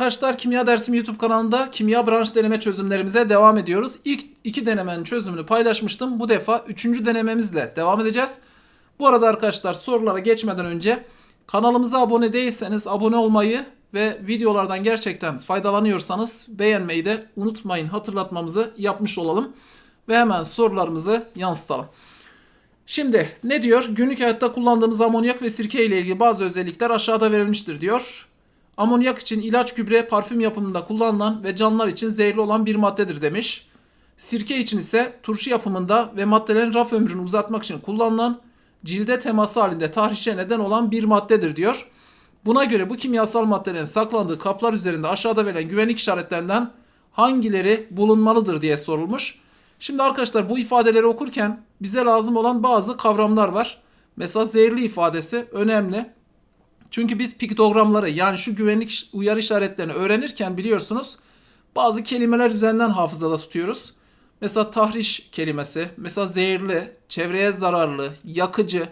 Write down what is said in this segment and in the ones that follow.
arkadaşlar Kimya Dersim YouTube kanalında kimya branş deneme çözümlerimize devam ediyoruz. İlk iki denemenin çözümünü paylaşmıştım. Bu defa üçüncü denememizle devam edeceğiz. Bu arada arkadaşlar sorulara geçmeden önce kanalımıza abone değilseniz abone olmayı ve videolardan gerçekten faydalanıyorsanız beğenmeyi de unutmayın hatırlatmamızı yapmış olalım. Ve hemen sorularımızı yansıtalım. Şimdi ne diyor? Günlük hayatta kullandığımız amonyak ve sirke ile ilgili bazı özellikler aşağıda verilmiştir diyor. Amonyak için ilaç, gübre, parfüm yapımında kullanılan ve canlılar için zehirli olan bir maddedir demiş. Sirke için ise turşu yapımında ve maddelerin raf ömrünü uzatmak için kullanılan cilde teması halinde tahrişe neden olan bir maddedir diyor. Buna göre bu kimyasal maddelerin saklandığı kaplar üzerinde aşağıda verilen güvenlik işaretlerinden hangileri bulunmalıdır diye sorulmuş. Şimdi arkadaşlar bu ifadeleri okurken bize lazım olan bazı kavramlar var. Mesela zehirli ifadesi önemli. Çünkü biz piktogramları yani şu güvenlik uyarı işaretlerini öğrenirken biliyorsunuz bazı kelimeler üzerinden hafızada tutuyoruz. Mesela tahriş kelimesi, mesela zehirli, çevreye zararlı, yakıcı.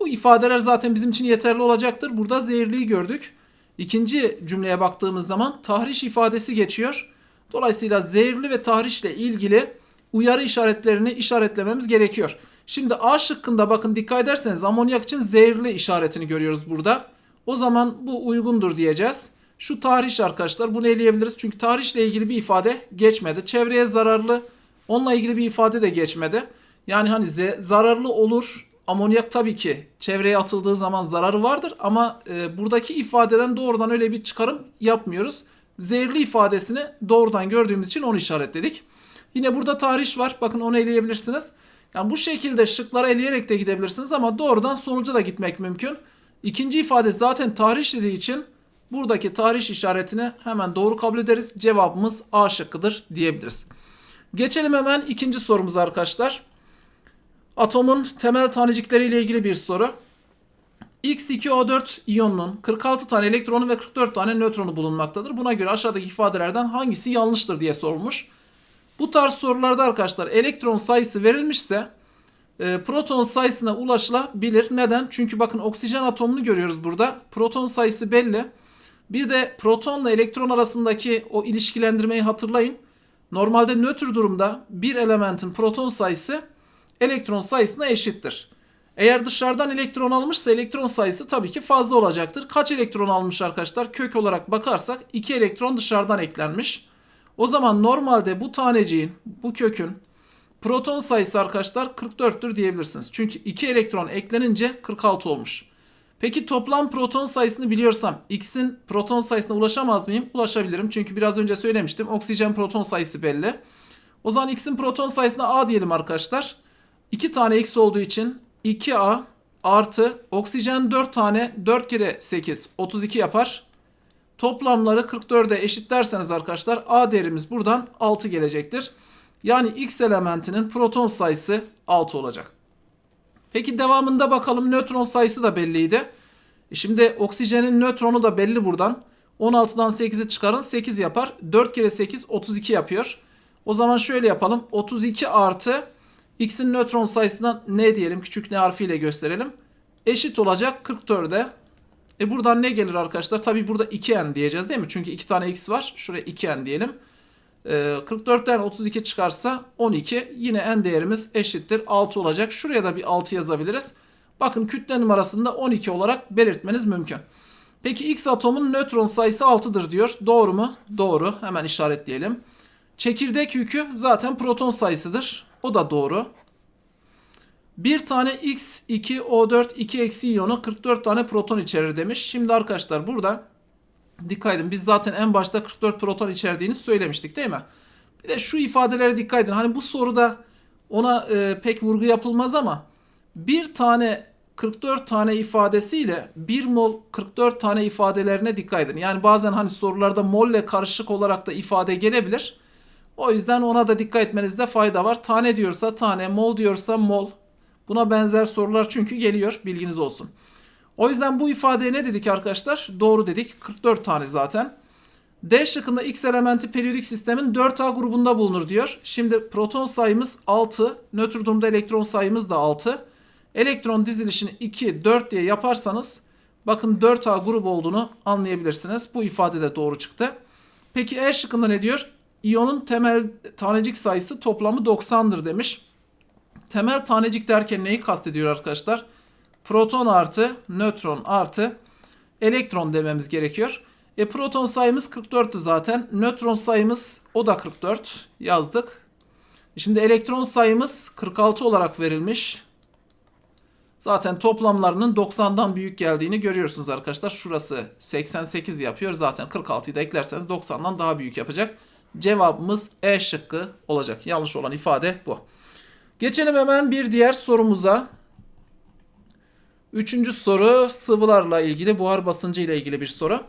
Bu ifadeler zaten bizim için yeterli olacaktır. Burada zehirliyi gördük. İkinci cümleye baktığımız zaman tahriş ifadesi geçiyor. Dolayısıyla zehirli ve tahrişle ilgili uyarı işaretlerini işaretlememiz gerekiyor. Şimdi A şıkkında bakın dikkat ederseniz amonyak için zehirli işaretini görüyoruz burada. O zaman bu uygundur diyeceğiz. Şu tahriş arkadaşlar bunu eleyebiliriz. Çünkü tahrişle ilgili bir ifade geçmedi. Çevreye zararlı onunla ilgili bir ifade de geçmedi. Yani hani zararlı olur. Amonyak tabii ki çevreye atıldığı zaman zararı vardır ama e, buradaki ifadeden doğrudan öyle bir çıkarım yapmıyoruz. Zehirli ifadesini doğrudan gördüğümüz için onu işaretledik. Yine burada tahriş var. Bakın onu eleyebilirsiniz. Yani bu şekilde şıklara eleyerek de gidebilirsiniz ama doğrudan sonuca da gitmek mümkün. İkinci ifade zaten tahriş dediği için buradaki tahriş işaretini hemen doğru kabul ederiz. Cevabımız A şıkkıdır diyebiliriz. Geçelim hemen ikinci sorumuza arkadaşlar. Atomun temel tanecikleri ile ilgili bir soru. X2O4 iyonunun 46 tane elektronu ve 44 tane nötronu bulunmaktadır. Buna göre aşağıdaki ifadelerden hangisi yanlıştır diye sorulmuş. Bu tarz sorularda arkadaşlar elektron sayısı verilmişse e, proton sayısına ulaşılabilir. Neden? Çünkü bakın oksijen atomunu görüyoruz burada. Proton sayısı belli. Bir de protonla elektron arasındaki o ilişkilendirmeyi hatırlayın. Normalde nötr durumda bir elementin proton sayısı elektron sayısına eşittir. Eğer dışarıdan elektron almışsa elektron sayısı tabii ki fazla olacaktır. Kaç elektron almış arkadaşlar? Kök olarak bakarsak 2 elektron dışarıdan eklenmiş. O zaman normalde bu taneciğin, bu kökün proton sayısı arkadaşlar 44'tür diyebilirsiniz. Çünkü 2 elektron eklenince 46 olmuş. Peki toplam proton sayısını biliyorsam X'in proton sayısına ulaşamaz mıyım? Ulaşabilirim. Çünkü biraz önce söylemiştim. Oksijen proton sayısı belli. O zaman X'in proton sayısına A diyelim arkadaşlar. 2 tane X olduğu için 2A artı oksijen 4 tane 4 kere 8 32 yapar. Toplamları 44'e eşitlerseniz arkadaşlar A değerimiz buradan 6 gelecektir. Yani X elementinin proton sayısı 6 olacak. Peki devamında bakalım nötron sayısı da belliydi. E Şimdi oksijenin nötronu da belli buradan. 16'dan 8'i çıkarın 8 yapar. 4 kere 8 32 yapıyor. O zaman şöyle yapalım. 32 artı x'in nötron sayısından ne diyelim küçük n harfiyle gösterelim. Eşit olacak 44'e. E buradan ne gelir arkadaşlar? Tabi burada 2n diyeceğiz değil mi? Çünkü 2 tane x var. Şuraya 2n diyelim. Ee, 44'ten 32 çıkarsa 12. Yine n değerimiz eşittir. 6 olacak. Şuraya da bir 6 yazabiliriz. Bakın kütle numarasında 12 olarak belirtmeniz mümkün. Peki x atomun nötron sayısı 6'dır diyor. Doğru mu? Doğru. Hemen işaretleyelim. Çekirdek yükü zaten proton sayısıdır. O da doğru. Bir tane X2O4 2 eksi iyonu 44 tane proton içerir demiş. Şimdi arkadaşlar burada dikkat edin. Biz zaten en başta 44 proton içerdiğini söylemiştik değil mi? Bir de şu ifadelere dikkat edin. Hani bu soruda ona e, pek vurgu yapılmaz ama bir tane 44 tane ifadesiyle 1 mol 44 tane ifadelerine dikkat edin. Yani bazen hani sorularda molle karışık olarak da ifade gelebilir. O yüzden ona da dikkat etmenizde fayda var. Tane diyorsa tane, mol diyorsa mol. Buna benzer sorular çünkü geliyor. Bilginiz olsun. O yüzden bu ifadeye ne dedik arkadaşlar? Doğru dedik. 44 tane zaten. D şıkkında X elementi periyodik sistemin 4A grubunda bulunur diyor. Şimdi proton sayımız 6. Nötr durumda elektron sayımız da 6. Elektron dizilişini 2, 4 diye yaparsanız Bakın 4A grubu olduğunu anlayabilirsiniz. Bu ifade de doğru çıktı. Peki E şıkkında ne diyor? İyonun temel tanecik sayısı toplamı 90'dır demiş. Temel tanecik derken neyi kastediyor arkadaşlar? Proton artı nötron artı elektron dememiz gerekiyor. E proton sayımız 44'tü zaten. Nötron sayımız o da 44 yazdık. Şimdi elektron sayımız 46 olarak verilmiş. Zaten toplamlarının 90'dan büyük geldiğini görüyorsunuz arkadaşlar. Şurası 88 yapıyor. Zaten 46'yı da eklerseniz 90'dan daha büyük yapacak. Cevabımız E şıkkı olacak. Yanlış olan ifade bu. Geçelim hemen bir diğer sorumuza. Üçüncü soru sıvılarla ilgili buhar basıncı ile ilgili bir soru.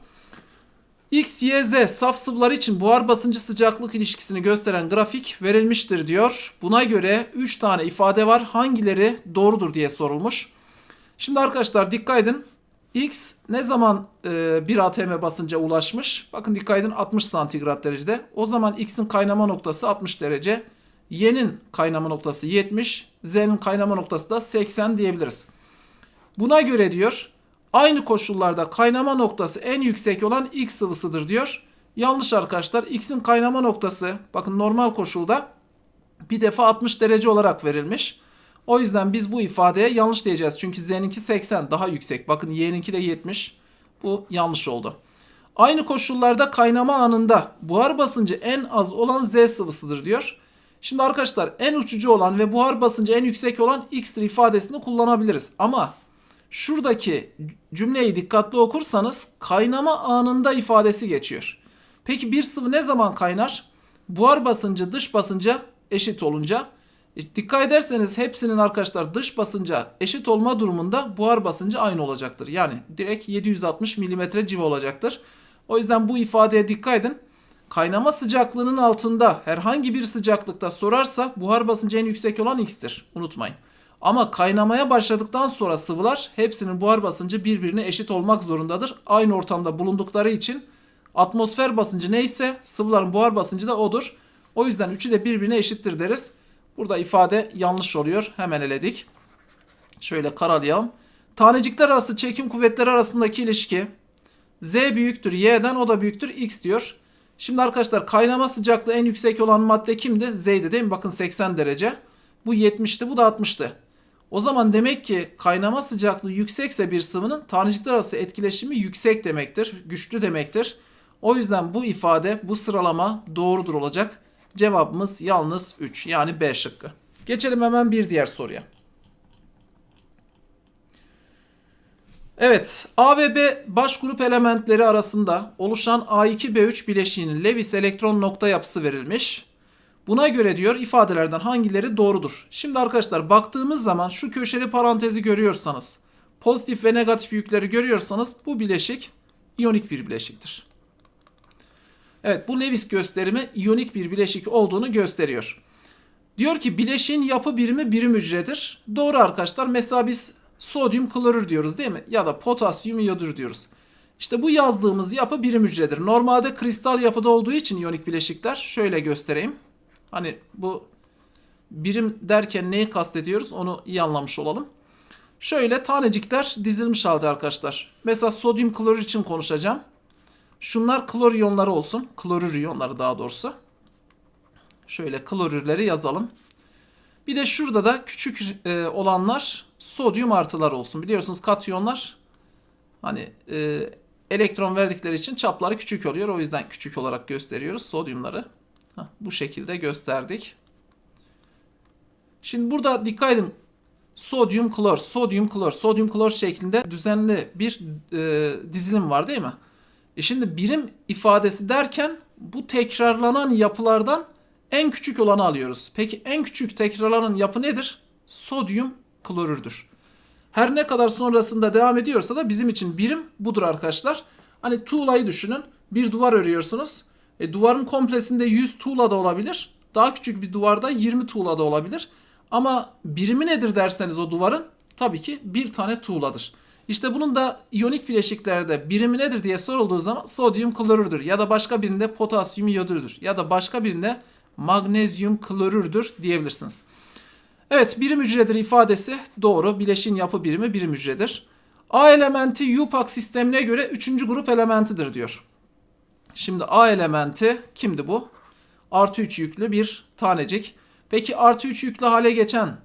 X, Y, Z saf sıvılar için buhar basıncı sıcaklık ilişkisini gösteren grafik verilmiştir diyor. Buna göre 3 tane ifade var. Hangileri doğrudur diye sorulmuş. Şimdi arkadaşlar dikkat edin. X ne zaman e, 1 atm basınca ulaşmış? Bakın dikkat edin 60 santigrat derecede. O zaman X'in kaynama noktası 60 derece. Y'nin kaynama noktası 70. Z'nin kaynama noktası da 80 diyebiliriz. Buna göre diyor aynı koşullarda kaynama noktası en yüksek olan X sıvısıdır diyor. Yanlış arkadaşlar. X'in kaynama noktası bakın normal koşulda bir defa 60 derece olarak verilmiş. O yüzden biz bu ifadeye yanlış diyeceğiz. Çünkü Z'ninki 80 daha yüksek. Bakın Y'ninki de 70. Bu yanlış oldu. Aynı koşullarda kaynama anında buhar basıncı en az olan Z sıvısıdır diyor. Şimdi arkadaşlar en uçucu olan ve buhar basıncı en yüksek olan X'tir ifadesini kullanabiliriz. Ama şuradaki cümleyi dikkatli okursanız kaynama anında ifadesi geçiyor. Peki bir sıvı ne zaman kaynar? Buhar basıncı dış basınca eşit olunca. E, dikkat ederseniz hepsinin arkadaşlar dış basınca eşit olma durumunda buhar basıncı aynı olacaktır. Yani direkt 760 mm civa olacaktır. O yüzden bu ifadeye dikkat edin. Kaynama sıcaklığının altında herhangi bir sıcaklıkta sorarsa buhar basıncı en yüksek olan X'tir. Unutmayın. Ama kaynamaya başladıktan sonra sıvılar hepsinin buhar basıncı birbirine eşit olmak zorundadır. Aynı ortamda bulundukları için atmosfer basıncı neyse sıvıların buhar basıncı da odur. O yüzden üçü de birbirine eşittir deriz. Burada ifade yanlış oluyor. Hemen eledik. Şöyle karalayalım. Tanecikler arası çekim kuvvetleri arasındaki ilişki Z büyüktür Y'den o da büyüktür X diyor. Şimdi arkadaşlar kaynama sıcaklığı en yüksek olan madde kimdi? Z'ydi değil mi? Bakın 80 derece. Bu 70'ti bu da 60'tı. O zaman demek ki kaynama sıcaklığı yüksekse bir sıvının tanecikler arası etkileşimi yüksek demektir. Güçlü demektir. O yüzden bu ifade, bu sıralama doğrudur olacak. Cevabımız yalnız 3 yani B şıkkı. Geçelim hemen bir diğer soruya. Evet, A ve B baş grup elementleri arasında oluşan A2B3 bileşiğinin Lewis elektron nokta yapısı verilmiş. Buna göre diyor ifadelerden hangileri doğrudur? Şimdi arkadaşlar baktığımız zaman şu köşeli parantezi görüyorsanız, pozitif ve negatif yükleri görüyorsanız bu bileşik iyonik bir bileşiktir. Evet bu Lewis gösterimi iyonik bir bileşik olduğunu gösteriyor. Diyor ki bileşiğin yapı birimi birim hücredir. Doğru arkadaşlar. Mesela biz sodyum klorür diyoruz değil mi? Ya da potasyum iyodür diyoruz. İşte bu yazdığımız yapı birim hücredir. Normalde kristal yapıda olduğu için iyonik bileşikler şöyle göstereyim. Hani bu birim derken neyi kastediyoruz onu iyi anlamış olalım. Şöyle tanecikler dizilmiş halde arkadaşlar. Mesela sodyum klorür için konuşacağım. Şunlar klor iyonları olsun. Klorür iyonları daha doğrusu. Şöyle klorürleri yazalım. Bir de şurada da küçük e, olanlar sodyum artılar olsun. Biliyorsunuz katyonlar hani e, elektron verdikleri için çapları küçük oluyor. O yüzden küçük olarak gösteriyoruz sodyumları. Heh, bu şekilde gösterdik. Şimdi burada dikkat edin. Sodyum klor, sodyum klor, sodyum klor şeklinde düzenli bir e, dizilim var değil mi? E şimdi birim ifadesi derken bu tekrarlanan yapılardan en küçük olanı alıyoruz. Peki en küçük tekrarlanan yapı nedir? Sodyum klorürdür. Her ne kadar sonrasında devam ediyorsa da bizim için birim budur arkadaşlar. Hani tuğlayı düşünün. Bir duvar örüyorsunuz. E, duvarın komplesinde 100 tuğla da olabilir. Daha küçük bir duvarda 20 tuğla da olabilir. Ama birimi nedir derseniz o duvarın tabii ki bir tane tuğladır. İşte bunun da iyonik bileşiklerde birimi nedir diye sorulduğu zaman sodyum klorürdür ya da başka birinde potasyum iyodürdür ya da başka birinde magnezyum klorürdür diyebilirsiniz. Evet birim hücredir ifadesi doğru. Bileşin yapı birimi birim hücredir. A elementi UPAC sistemine göre 3. grup elementidir diyor. Şimdi A elementi kimdi bu? Artı 3 yüklü bir tanecik. Peki artı 3 yüklü hale geçen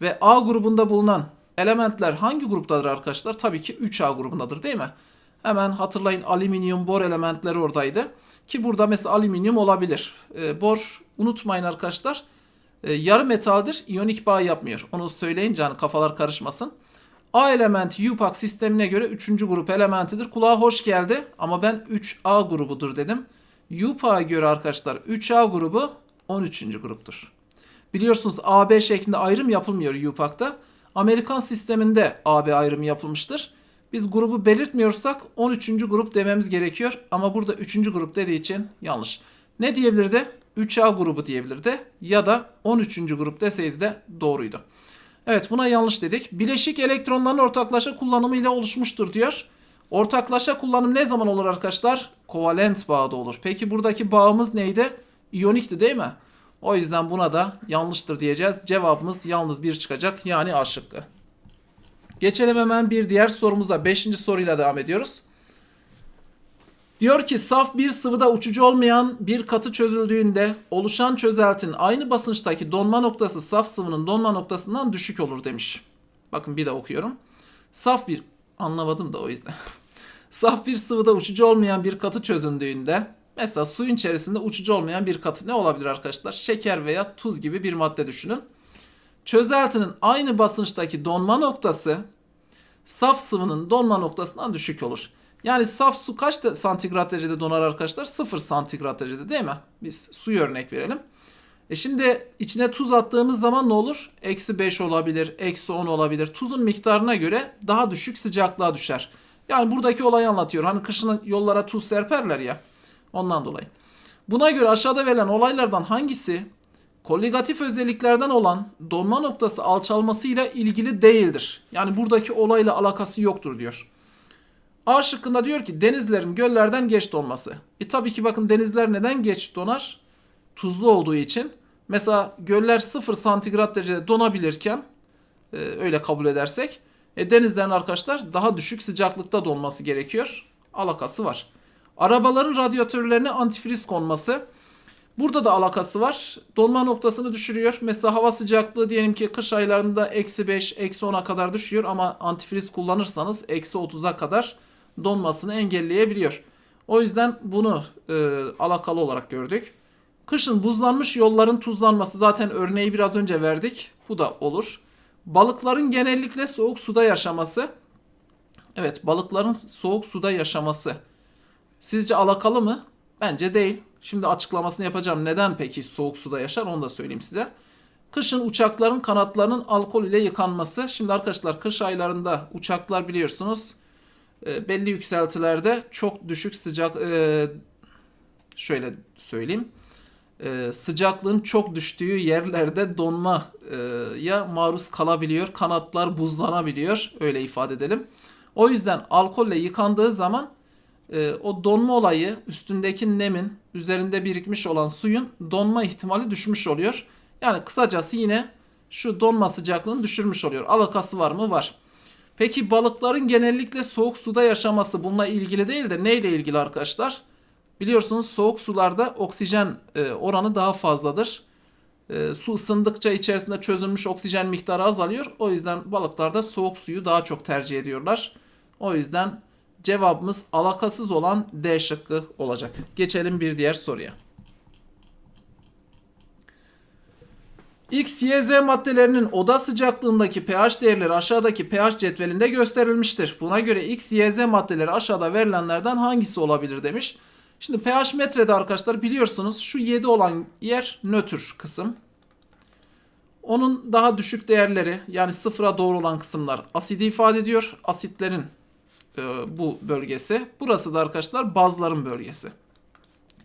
ve A grubunda bulunan elementler hangi gruptadır arkadaşlar? Tabii ki 3A grubundadır değil mi? Hemen hatırlayın alüminyum, bor elementleri oradaydı. Ki burada mesela alüminyum olabilir. E, bor unutmayın arkadaşlar. E, yarı metaldir. iyonik bağ yapmıyor. Onu söyleyince hani kafalar karışmasın. A elementi UPAC sistemine göre 3. grup elementidir. Kulağa hoş geldi ama ben 3A grubudur dedim. UPAC'a göre arkadaşlar 3A grubu 13. gruptur. Biliyorsunuz AB şeklinde ayrım yapılmıyor UPAC'ta. Amerikan sisteminde AB ayrımı yapılmıştır. Biz grubu belirtmiyorsak 13. grup dememiz gerekiyor ama burada 3. grup dediği için yanlış. Ne diyebilirdi? 3A grubu diyebilirdi ya da 13. grup deseydi de doğruydu. Evet buna yanlış dedik. Bileşik elektronların ortaklaşa kullanımı ile oluşmuştur diyor. Ortaklaşa kullanım ne zaman olur arkadaşlar? Kovalent bağda olur. Peki buradaki bağımız neydi? İyonikti değil mi? O yüzden buna da yanlıştır diyeceğiz. Cevabımız yalnız bir çıkacak. Yani A şıkkı. Geçelim hemen bir diğer sorumuza. Beşinci soruyla devam ediyoruz. Diyor ki saf bir sıvıda uçucu olmayan bir katı çözüldüğünde oluşan çözeltinin aynı basınçtaki donma noktası saf sıvının donma noktasından düşük olur demiş. Bakın bir de okuyorum. Saf bir anlamadım da o yüzden. saf bir sıvıda uçucu olmayan bir katı çözündüğünde mesela suyun içerisinde uçucu olmayan bir katı ne olabilir arkadaşlar? Şeker veya tuz gibi bir madde düşünün. Çözeltinin aynı basınçtaki donma noktası saf sıvının donma noktasından düşük olur. Yani saf su kaç de santigrat derecede donar arkadaşlar? 0 santigrat derecede değil mi? Biz suyu örnek verelim. E şimdi içine tuz attığımız zaman ne olur? Eksi 5 olabilir, eksi 10 olabilir. Tuzun miktarına göre daha düşük sıcaklığa düşer. Yani buradaki olayı anlatıyor. Hani kışın yollara tuz serperler ya. Ondan dolayı. Buna göre aşağıda verilen olaylardan hangisi koligatif özelliklerden olan donma noktası alçalmasıyla ilgili değildir? Yani buradaki olayla alakası yoktur diyor. A şıkkında diyor ki denizlerin göllerden geç donması. E tabii ki bakın denizler neden geç donar? Tuzlu olduğu için. Mesela göller 0 santigrat derecede donabilirken e, öyle kabul edersek e, denizlerin arkadaşlar daha düşük sıcaklıkta donması gerekiyor. Alakası var. Arabaların radyatörlerine antifriz konması. Burada da alakası var. Donma noktasını düşürüyor. Mesela hava sıcaklığı diyelim ki kış aylarında eksi 5, eksi 10'a kadar düşüyor ama antifriz kullanırsanız eksi 30'a kadar donmasını engelleyebiliyor. O yüzden bunu e, alakalı olarak gördük. Kışın buzlanmış yolların tuzlanması zaten örneği biraz önce verdik. Bu da olur. Balıkların genellikle soğuk suda yaşaması. Evet balıkların soğuk suda yaşaması. Sizce alakalı mı? Bence değil. Şimdi açıklamasını yapacağım. Neden peki soğuk suda yaşar onu da söyleyeyim size. Kışın uçakların kanatlarının alkol ile yıkanması. Şimdi arkadaşlar kış aylarında uçaklar biliyorsunuz e, belli yükseltilerde çok düşük sıcak e, şöyle söyleyeyim e, sıcaklığın çok düştüğü yerlerde donma e, ya maruz kalabiliyor. Kanatlar buzlanabiliyor. Öyle ifade edelim. O yüzden alkolle yıkandığı zaman o donma olayı üstündeki nemin üzerinde birikmiş olan suyun donma ihtimali düşmüş oluyor. Yani kısacası yine şu donma sıcaklığını düşürmüş oluyor. Alakası var mı? Var. Peki balıkların genellikle soğuk suda yaşaması bununla ilgili değil de neyle ilgili arkadaşlar? Biliyorsunuz soğuk sularda oksijen e, oranı daha fazladır. E, su ısındıkça içerisinde çözülmüş oksijen miktarı azalıyor. O yüzden balıklar da soğuk suyu daha çok tercih ediyorlar. O yüzden cevabımız alakasız olan D şıkkı olacak. Geçelim bir diğer soruya. X, Y, Z maddelerinin oda sıcaklığındaki pH değerleri aşağıdaki pH cetvelinde gösterilmiştir. Buna göre X, Y, Z maddeleri aşağıda verilenlerden hangisi olabilir demiş. Şimdi pH metrede arkadaşlar biliyorsunuz şu 7 olan yer nötr kısım. Onun daha düşük değerleri yani sıfıra doğru olan kısımlar asidi ifade ediyor. Asitlerin e, bu bölgesi. Burası da arkadaşlar bazların bölgesi.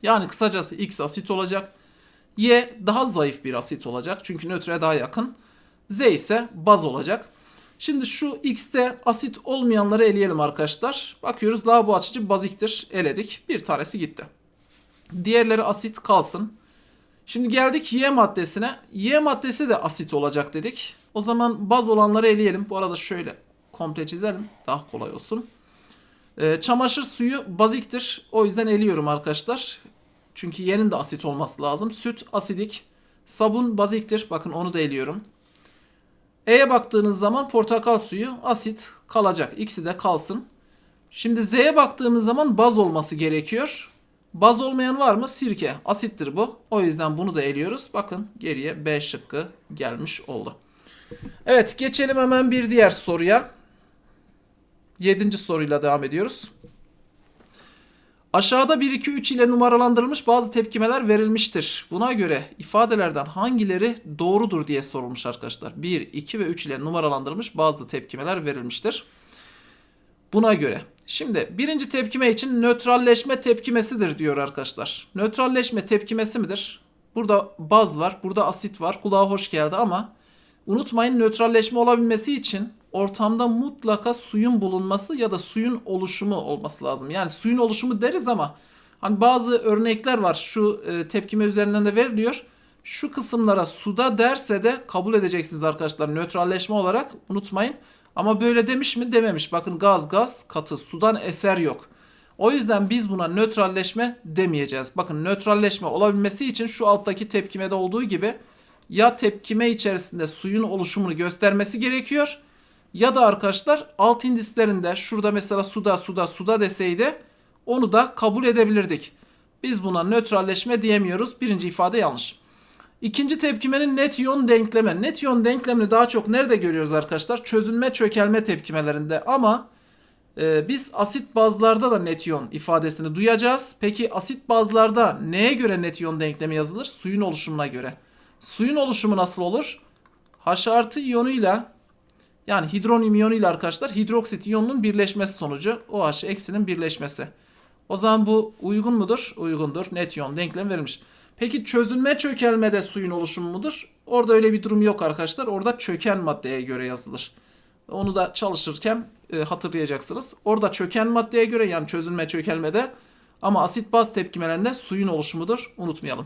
Yani kısacası X asit olacak. Y daha zayıf bir asit olacak. Çünkü nötre daha yakın. Z ise baz olacak. Şimdi şu X'te asit olmayanları eleyelim arkadaşlar. Bakıyoruz lavabo açıcı baziktir. Eledik. Bir tanesi gitti. Diğerleri asit kalsın. Şimdi geldik Y maddesine. Y maddesi de asit olacak dedik. O zaman baz olanları eleyelim. Bu arada şöyle komple çizelim. Daha kolay olsun. Ee, çamaşır suyu baziktir. O yüzden eliyorum arkadaşlar. Çünkü yerin de asit olması lazım. Süt asidik. Sabun baziktir. Bakın onu da eliyorum. E'ye baktığınız zaman portakal suyu asit kalacak. İkisi de kalsın. Şimdi Z'ye baktığımız zaman baz olması gerekiyor. Baz olmayan var mı? Sirke. Asittir bu. O yüzden bunu da eliyoruz. Bakın geriye B şıkkı gelmiş oldu. Evet geçelim hemen bir diğer soruya. Yedinci soruyla devam ediyoruz. Aşağıda 1, 2, 3 ile numaralandırılmış bazı tepkimeler verilmiştir. Buna göre ifadelerden hangileri doğrudur diye sorulmuş arkadaşlar. 1, 2 ve 3 ile numaralandırılmış bazı tepkimeler verilmiştir. Buna göre. Şimdi birinci tepkime için nötralleşme tepkimesidir diyor arkadaşlar. Nötralleşme tepkimesi midir? Burada baz var, burada asit var. Kulağa hoş geldi ama unutmayın nötralleşme olabilmesi için ortamda mutlaka suyun bulunması ya da suyun oluşumu olması lazım. Yani suyun oluşumu deriz ama hani bazı örnekler var şu e, tepkime üzerinden de veriliyor. Şu kısımlara suda derse de kabul edeceksiniz arkadaşlar nötralleşme olarak unutmayın. Ama böyle demiş mi dememiş. Bakın gaz gaz katı sudan eser yok. O yüzden biz buna nötralleşme demeyeceğiz. Bakın nötralleşme olabilmesi için şu alttaki tepkimede olduğu gibi ya tepkime içerisinde suyun oluşumunu göstermesi gerekiyor ya da arkadaşlar alt indislerinde şurada mesela suda suda suda deseydi onu da kabul edebilirdik. Biz buna nötralleşme diyemiyoruz. Birinci ifade yanlış. İkinci tepkimenin net iyon denklemi. Net iyon denklemini daha çok nerede görüyoruz arkadaşlar? Çözünme çökelme tepkimelerinde ama e, biz asit bazlarda da net iyon ifadesini duyacağız. Peki asit bazlarda neye göre net iyon denklemi yazılır? Suyun oluşumuna göre. Suyun oluşumu nasıl olur? H artı iyonuyla yani hidronyum iyonuyla arkadaşlar hidroksit iyonunun birleşmesi sonucu OH eksinin birleşmesi. O zaman bu uygun mudur? Uygundur. Net iyon denklem verilmiş. Peki çözünme çökelmede suyun oluşumu mudur? Orada öyle bir durum yok arkadaşlar. Orada çöken maddeye göre yazılır. Onu da çalışırken e, hatırlayacaksınız. Orada çöken maddeye göre yani çözünme çökelmede ama asit baz tepkimelerinde suyun oluşumudur. Unutmayalım.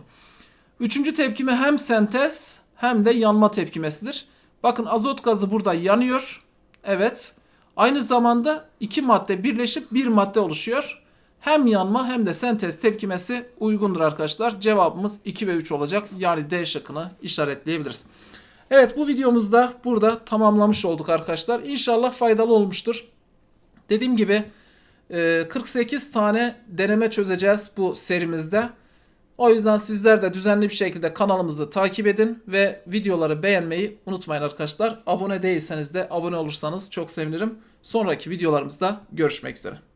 Üçüncü tepkime hem sentez hem de yanma tepkimesidir. Bakın azot gazı burada yanıyor. Evet. Aynı zamanda iki madde birleşip bir madde oluşuyor. Hem yanma hem de sentez tepkimesi uygundur arkadaşlar. Cevabımız 2 ve 3 olacak. Yani D şıkkını işaretleyebiliriz. Evet bu videomuzda burada tamamlamış olduk arkadaşlar. İnşallah faydalı olmuştur. Dediğim gibi 48 tane deneme çözeceğiz bu serimizde. O yüzden sizler de düzenli bir şekilde kanalımızı takip edin ve videoları beğenmeyi unutmayın arkadaşlar. Abone değilseniz de abone olursanız çok sevinirim. Sonraki videolarımızda görüşmek üzere.